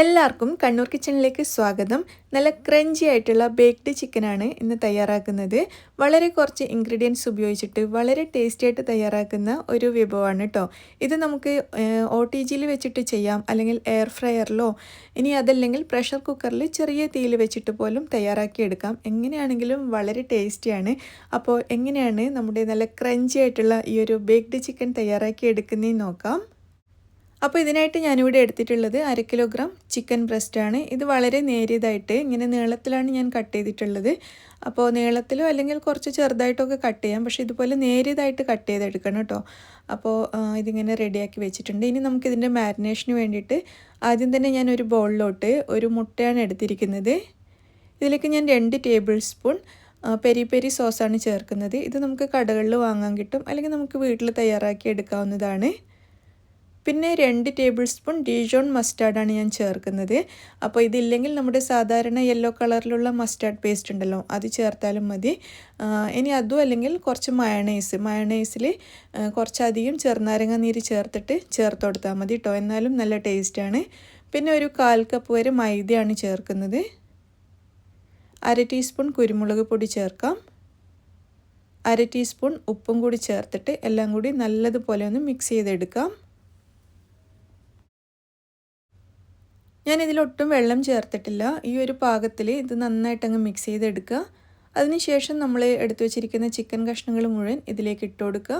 എല്ലാവർക്കും കണ്ണൂർ കിച്ചണിലേക്ക് സ്വാഗതം. നല്ല ക്രഞ്ചി ആയിട്ടുള്ള ബേക്ക്ഡ് ചിക്കനാണ് ഇന്ന് തയ്യാറാക്കുന്നത്. വളരെ കുറച്ച് ഇൻഗ്രീഡിയൻസ് ഉപയോഗിച്ചിട്ട് വളരെ ടേസ്റ്റി ആയിട്ട് തയ്യാറാക്കുന്ന ഒരു വിഭവമാണ് കേട്ടോ ഇത് നമുക്ക് ഒ ടി ജിയിൽ വെച്ചിട്ട് ചെയ്യാം. അല്ലെങ്കിൽ എയർ ഫ്രയറിലോ ഇനി അതല്ലെങ്കിൽ പ്രഷർ കുക്കറിൽ ചെറിയ തീയിൽ വെച്ചിട്ട് പോലും തയ്യാറാക്കിയെടുക്കാം എങ്ങനെയാണെങ്കിലും വളരെ ടേസ്റ്റിയാണ് അപ്പോൾ എങ്ങനെയാണ് നമ്മുടെ നല്ല ക്രഞ്ചി ആയിട്ടുള്ള ഈ ഒരു ബേക്ക്ഡ് ചിക്കൻ തയ്യാറാക്കി എടുക്കുന്നതെന്ന് നോക്കാം. അപ്പോൾ ഇതിനായിട്ട് ഞാനിവിടെ എടുത്തിട്ടുള്ളത് അര കിലോഗ്രാം ചിക്കൻ ബ്രസ്റ്റാണ്. ഇത് വളരെ നേരിയതായിട്ട് ഇങ്ങനെ നീളത്തിലാണ് ഞാൻ കട്ട് ചെയ്തിട്ടുള്ളത്. അപ്പോൾ നീളത്തിലോ അല്ലെങ്കിൽ കുറച്ച് ചെറുതായിട്ടൊക്കെ കട്ട് ചെയ്യാം. പക്ഷേ ഇതുപോലെ നേരിയതായിട്ട് കട്ട് ചെയ്തെടുക്കണം കേട്ടോ. അപ്പോൾ ഇതിങ്ങനെ റെഡിയാക്കി വെച്ചിട്ടുണ്ട്. ഇനി നമുക്കിതിന്റെ മാരിനേഷന് വേണ്ടിയിട്ട് ആദ്യം തന്നെ ഞാൻ ഒരു ബൗളിലോട്ട് ഒരു മുട്ടയാണ് എടുത്തിരിക്കുന്നത്. ഇതിലേക്ക് ഞാൻ രണ്ട് ടേബിൾ സ്പൂൺ പെരി പെരി സോസാണ് ചേർക്കുന്നത്. ഇത് നമുക്ക് കടകളിൽ വാങ്ങാൻ കിട്ടും. അല്ലെങ്കിൽ നമുക്ക് വീട്ടിൽ തയ്യാറാക്കി എടുക്കാവുന്നതാണ്. പിന്നെ രണ്ട് ടേബിൾ സ്പൂൺ ഡീജോൺ മസ്റ്റാർഡാണ് ഞാൻ ചേർക്കുന്നത്. അപ്പോൾ ഇതില്ലെങ്കിൽ നമ്മുടെ സാധാരണ യെല്ലോ കളറിലുള്ള മസ്റ്റാർഡ് പേസ്റ്റ് ഉണ്ടല്ലോ അത് ചേർത്താലും മതി. ഇനി അതും അല്ലെങ്കിൽ കുറച്ച് മയണൈസ് മയണൈസിൽ കുറച്ചധികം ചെറുനാരങ്ങ നീര് ചേർത്തിട്ട് ചേർത്ത് കൊടുത്താൽ മതി കേട്ടോ എന്നാലും നല്ല ടേസ്റ്റാണ് പിന്നെ ഒരു കാൽ കപ്പ് വരെ മൈദയാണ് ചേർക്കുന്നത്. അര ടീസ്പൂൺ കുരുമുളക് പൊടി ചേർക്കാം. അര ടീസ്പൂൺ ഉപ്പും കൂടി ചേർത്തിട്ട് എല്ലാം കൂടി നല്ലതുപോലെ ഒന്ന് മിക്സ് ചെയ്തെടുക്കാം. ഞാൻ ഇതിലൊട്ടും വെള്ളം ചേർത്തിട്ടില്ല. ഈ ഒരു പാകത്തിൽ ഇത് നന്നായിട്ടങ്ങ് മിക്സ് ചെയ്തെടുക്കുക. അതിനുശേഷം നമ്മൾ എടുത്തു വെച്ചിരിക്കുന്ന ചിക്കൻ കഷ്ണങ്ങൾ മുഴുവൻ ഇതിലേക്ക് ഇട്ട് കൊടുക്കുക.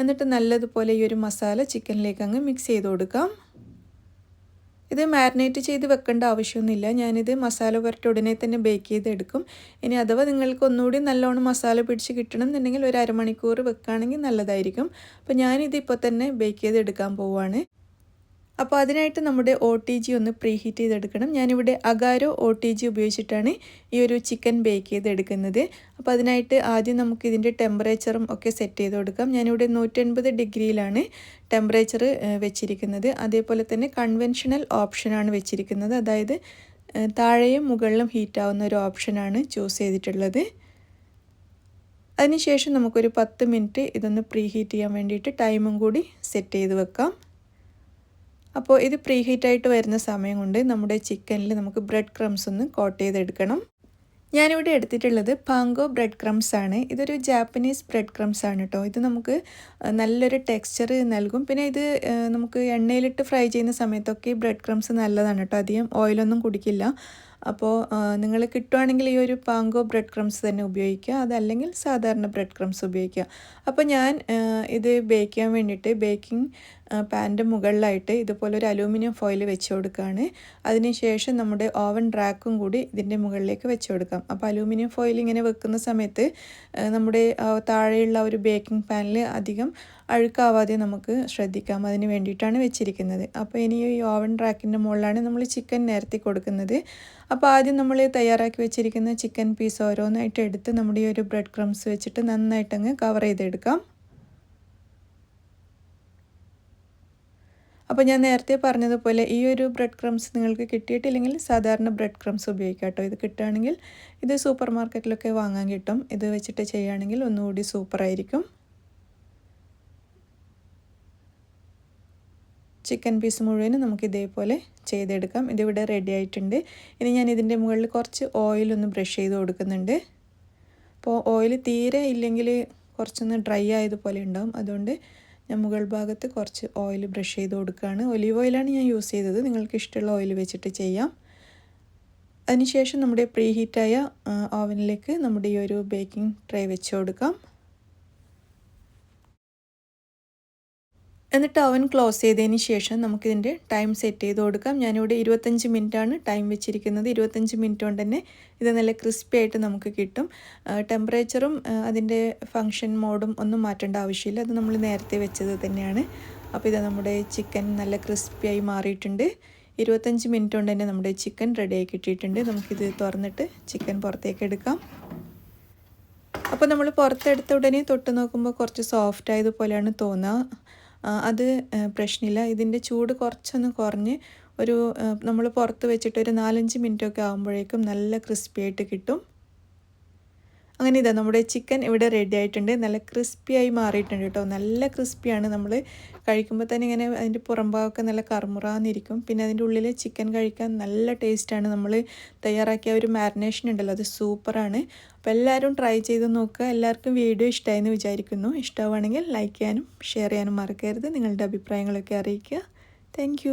എന്നിട്ട് നല്ലതുപോലെ ഈ ഒരു മസാല ചിക്കനിലേക്ക് അങ്ങ് മിക്സ് ചെയ്ത് കൊടുക്കാം. ഇത് മാരിനേറ്റ് ചെയ്ത് വെക്കേണ്ട ആവശ്യമൊന്നുമില്ല. ഞാനിത് മസാല പുരട്ടി ഉടനെ തന്നെ ബേക്ക് ചെയ്തെടുക്കും. ഇനി അഥവാ നിങ്ങൾക്ക് ഒന്നുകൂടി നല്ലോണം മസാല പിടിച്ച് കിട്ടണം എന്നുണ്ടെങ്കിൽ ഒരു അരമണിക്കൂർ വെക്കുകയാണെങ്കിൽ നല്ലതായിരിക്കും. അപ്പോൾ ഞാനിത് ഇപ്പോൾ തന്നെ ബേക്ക് ചെയ്തെടുക്കാൻ പോവുകയാണ് അപ്പോൾ അതിനായിട്ട് നമ്മുടെ ഒ ടി ജി ഒന്ന് പ്രീഹീറ്റ് ചെയ്തെടുക്കണം. ഞാനിവിടെ അഗാരോ ഒ ടി ജി ഉപയോഗിച്ചിട്ടാണ് ഈ ഒരു ചിക്കൻ ബേക്ക് ചെയ്തെടുക്കുന്നത്. അപ്പോൾ അതിനായിട്ട് ആദ്യം നമുക്ക് ഇതിന്റെ ടെമ്പറേച്ചറും ഒക്കെ സെറ്റ് ചെയ്ത് കൊടുക്കാം. ഞാനിവിടെ നൂറ്റൻപത് ഡിഗ്രിയിലാണ് ടെമ്പറേച്ചർ വെച്ചിരിക്കുന്നത്. അതേപോലെ തന്നെ കൺവെൻഷണൽ ഓപ്ഷനാണ് വെച്ചിരിക്കുന്നത്. അതായത് താഴെയും മുകളിലും ഹീറ്റാവുന്ന ഒരു ഓപ്ഷനാണ് ചൂസ് ചെയ്തിട്ടുള്ളത്. അതിനുശേഷം നമുക്കൊരു പത്ത് മിനിറ്റ് ഇതൊന്ന് പ്രീ ഹീറ്റ് ചെയ്യാൻ വേണ്ടിയിട്ട് ടൈമും കൂടി സെറ്റ് ചെയ്ത് വെക്കാം. അപ്പോൾ ഇത് പ്രീ ഹീറ്റായിട്ട് വരുന്ന സമയം കൊണ്ട് നമ്മുടെ ചിക്കനിൽ നമുക്ക് ബ്രെഡ് ക്രംസ് ഒന്ന് കോട്ട് ചെയ്തെടുക്കണം. ഞാനിവിടെ എടുത്തിട്ടുള്ളത് പാങ്കോ ബ്രെഡ് ക്രംസ് ആണ്. ഇതൊരു ജാപ്പനീസ് ബ്രെഡ് ക്രംസ് ആണ് കേട്ടോ. ഇത് നമുക്ക് നല്ലൊരു ടെക്സ്ചർ നൽകും. പിന്നെ ഇത് നമുക്ക് എണ്ണയിലിട്ട് ഫ്രൈ ചെയ്യുന്ന സമയത്തൊക്കെ ബ്രെഡ് ക്രംസ് നല്ലതാണ് കേട്ടോ. അധികം ഓയിലൊന്നും കുടിക്കില്ല. അപ്പോൾ നിങ്ങൾ കിട്ടുവാണെങ്കിൽ ഈ ഒരു പാങ്കോ ബ്രെഡ് ക്രംസ് തന്നെ ഉപയോഗിക്കുക. അതല്ലെങ്കിൽ സാധാരണ ബ്രെഡ് ക്രംസ് ഉപയോഗിക്കുക. അപ്പോൾ ഞാൻ ഇത് ബേക്ക് ചെയ്യാൻ വേണ്ടിയിട്ട് ബേക്കിംഗ് പാന്റെ മുകളിലായിട്ട് ഇതുപോലെ ഒരു അലൂമിനിയം ഫോയിൽ വെച്ച് കൊടുക്കുകയാണ്. അതിനുശേഷം നമ്മുടെ ഓവൻ റാക്കും കൂടി ഇതിന്റെ മുകളിലേക്ക് വെച്ച് കൊടുക്കാം. അപ്പോൾ അലൂമിനിയം ഫോയിൽ ഇങ്ങനെ വെക്കുന്ന സമയത്ത് നമ്മുടെ താഴെയുള്ള ഒരു ബേക്കിംഗ് പാനിൽ അധികം അഴുക്കാവാതെ നമുക്ക് ശ്രദ്ധിക്കാം. അതിന് വേണ്ടിയിട്ടാണ് വെച്ചിരിക്കുന്നത്. അപ്പോൾ ഇനി ഈ ഓവൻ റാക്കിന്റെ മുകളിലാണ് നമ്മൾ ചിക്കൻ നിരത്തി കൊടുക്കുന്നത്. അപ്പോൾ ആദ്യം നമ്മൾ തയ്യാറാക്കി വെച്ചിരിക്കുന്ന ചിക്കൻ പീസ് ഓരോന്നായിട്ട് എടുത്ത് നമ്മുടെ ഈ ഒരു ബ്രെഡ് ക്രംസ് വെച്ചിട്ട് നന്നായിട്ടങ്ങ് കവർ ചെയ്തെടുക്കാം. അപ്പോൾ ഞാൻ നേരത്തെ പറഞ്ഞതുപോലെ ഈ ഒരു ബ്രെഡ് ക്രംസ് നിങ്ങൾക്ക് കിട്ടിയിട്ടില്ലെങ്കിൽ സാധാരണ ബ്രെഡ് ക്രംസ് ഉപയോഗിക്കാം കേട്ടോ. ഇത് കിട്ടുകയാണെങ്കിൽ ഇത് സൂപ്പർ മാർക്കറ്റിലൊക്കെ വാങ്ങാൻ കിട്ടും. ഇത് വെച്ചിട്ട് ചെയ്യുകയാണെങ്കിൽ ഒന്നുകൂടി സൂപ്പറായിരിക്കും ചിക്കൻ പീസ് മുഴുവനും നമുക്ക് ഇതേപോലെ ചെയ്തെടുക്കാം. ഇതിവിടെ റെഡി ആയിട്ടുണ്ട്. ഇനി ഞാൻ ഇതിന്റെ മുകളിൽ കുറച്ച് ഓയിലൊന്ന് ബ്രഷ് ചെയ്ത് കൊടുക്കുന്നുണ്ട്. അപ്പോൾ ഓയിൽ തീരെ ഇല്ലെങ്കിൽ കുറച്ചൊന്ന് ഡ്രൈ ആയതുപോലെ ഉണ്ടാവും. അതുകൊണ്ട് ഞാൻ മുകൾ ഭാഗത്ത് കുറച്ച് ഓയിൽ ബ്രഷ് ചെയ്ത് കൊടുക്കുകയാണ്. ഒലീവ് ഓയിലാണ് ഞാൻ യൂസ് ചെയ്തത്. നിങ്ങൾക്ക് ഇഷ്ടമുള്ള ഓയിൽ വെച്ചിട്ട് ചെയ്യാം. അതിനുശേഷം നമ്മുടെ പ്രീ ഹീറ്റായ ഓവനിലേക്ക് നമ്മുടെ ഈ ഒരു ബേക്കിംഗ് ട്രേ വെച്ച് കൊടുക്കാം. എന്നിട്ട് അവൻ ക്ലോസ് ചെയ്തതിന് ശേഷം നമുക്കിതിന്റെ ടൈം സെറ്റ് ചെയ്ത് കൊടുക്കാം. ഞാനിവിടെ ഇരുപത്തഞ്ച് മിനിറ്റാണ് ടൈം വെച്ചിരിക്കുന്നത്. ഇരുപത്തഞ്ച് മിനിറ്റ് കൊണ്ട് തന്നെ ഇത് നല്ല ക്രിസ്പി ആയിട്ട് നമുക്ക് കിട്ടും. ടെമ്പറേച്ചറും അതിന്റെ ഫങ്ഷൻ മോഡും ഒന്നും മാറ്റേണ്ട ആവശ്യമില്ല. അത് നമ്മൾ നേരത്തെ വെച്ചത് തന്നെയാണ്. അപ്പോൾ ഇത് നമ്മുടെ ചിക്കൻ നല്ല ക്രിസ്പിയായി മാറിയിട്ടുണ്ട്. ഇരുപത്തഞ്ച് മിനിറ്റ് കൊണ്ട് തന്നെ നമ്മുടെ ചിക്കൻ റെഡിയായി കിട്ടിയിട്ടുണ്ട്. നമുക്കിത് തുറന്നിട്ട് ചിക്കൻ പുറത്തേക്ക് എടുക്കാം. അപ്പോൾ നമ്മൾ പുറത്തെടുത്ത ഉടനെ തൊട്ട് നോക്കുമ്പോൾ കുറച്ച് സോഫ്റ്റ് ആയതുപോലെയാണ് തോന്നുക. അത് പ്രശ്നമില്ല ഇതിന്റെ ചൂട് കുറച്ചൊന്ന് കുറഞ്ഞ് ഒരു നമ്മൾ പുറത്ത് വെച്ചിട്ട് ഒരു നാലഞ്ച് മിനിറ്റൊക്കെ ആകുമ്പോഴേക്കും നല്ല ക്രിസ്പി ആയിട്ട് കിട്ടും. അങ്ങനെ ഇതാ നമ്മുടെ ചിക്കൻ ഇവിടെ റെഡി ആയിട്ടുണ്ട്. നല്ല ക്രിസ്പിയായി മാറിയിട്ടുണ്ട് കേട്ടോ. നല്ല ക്രിസ്പിയാണ് നമ്മൾ കഴിക്കുമ്പോൾ തന്നെ ഇങ്ങനെ അതിന്റെ പുറംഭാഗമൊക്കെ നല്ല കറുമുറാന്നിരിക്കും. പിന്നെ അതിന്റെ ഉള്ളിൽ ചിക്കൻ കഴിക്കാൻ നല്ല ടേസ്റ്റാണ് നമ്മൾ തയ്യാറാക്കിയ ഒരു മാരിനേഷൻ ഉണ്ടല്ലോ അത് സൂപ്പറാണ് അപ്പോൾ എല്ലാവരും ട്രൈ ചെയ്ത് നോക്കുക. എല്ലാവർക്കും വീഡിയോ ഇഷ്ടമായെന്ന് വിചാരിക്കുന്നു. ഇഷ്ടമാണെങ്കിൽ ലൈക്ക് ചെയ്യാനും ഷെയർ ചെയ്യാനും മറക്കരുത്. നിങ്ങളുടെ അഭിപ്രായങ്ങളൊക്കെ അറിയിക്കുക. താങ്ക്